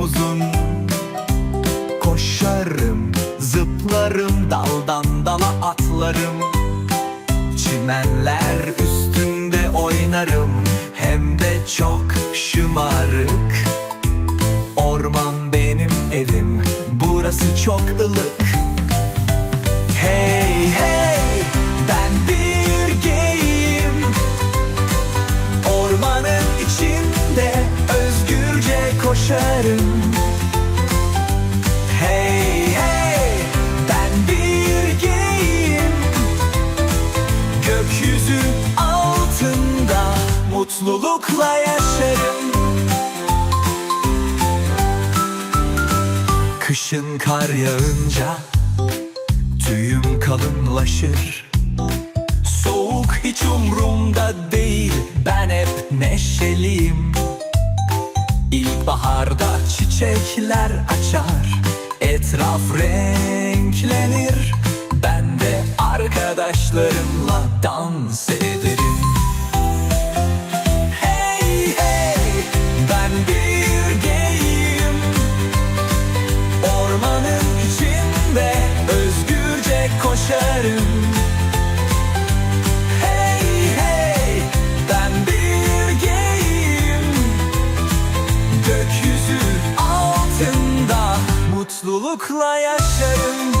uzun. Koşarım, zıplarım, daldan dala atlarım. Çimenler üstünde oynarım. Hem de çok şımarık. Orman benim evim. Burası çok ılık koşarım Hey hey ben bir geyim. Gökyüzü altında mutlulukla yaşarım. Kışın kar yağınca tüyüm kalınlaşır. Soğuk hiç umrumda değil ben hep neşeliyim İlkbaharda çiçekler açar Etraf renklenir. Ben de arkadaşlarımla dans ederim. Hey hey ben bir geyim. Ormanın içinde özgürce koşarım mutlulukla yaşarım